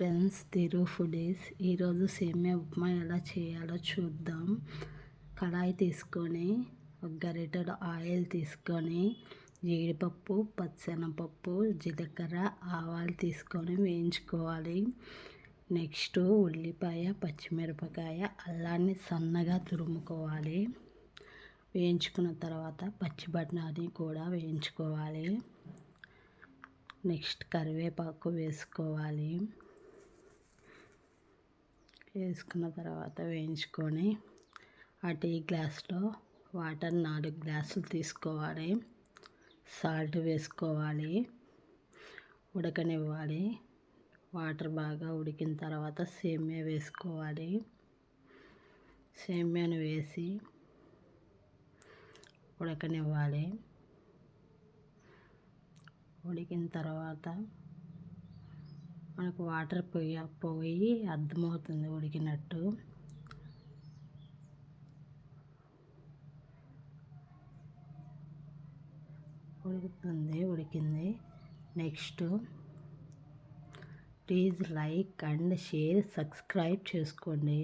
Friends తిరు foodies. ఈరోజు సేమియా ఉప్మా ఎలా చేయాలో చూద్దాం. కడాయి తీసుకొని ఒక గరిటెడు ఆయిల్ తీసుకొని జీడిపప్పు పచ్చెనపప్పు జీలకర్ర ఆవాలు తీసుకొని వేయించుకోవాలి. నెక్స్ట్ ఉల్లిపాయ పచ్చిమిరపకాయ అల్లాన్ని సన్నగా తురుముకోవాలి. వేయించుకున్న తర్వాత పచ్చి బఠానీ కూడా వేయించుకోవాలి. నెక్స్ట్ కరివేపాకు వేసుకోవాలి. వేసుకున్న తర్వాత వేయించుకొని ఆ టీ గ్లాస్లో వాటర్ నాలుగు గ్లాసులు తీసుకోవాలి. సాల్ట్ వేసుకోవాలి. ఉడకనివ్వాలి. వాటర్ బాగా ఉడికిన తర్వాత సేమ్యా వేసుకోవాలి. సేమ్యాను వేసి ఉడకనివ్వాలి. ఉడికిన తర్వాత మనకు వాటర్ పోయి పోయి అర్థమవుతుంది ఉడికినట్టు. ఉడుకుతుంది ఉడికింది. Next please like and share subscribe చేసుకోండి.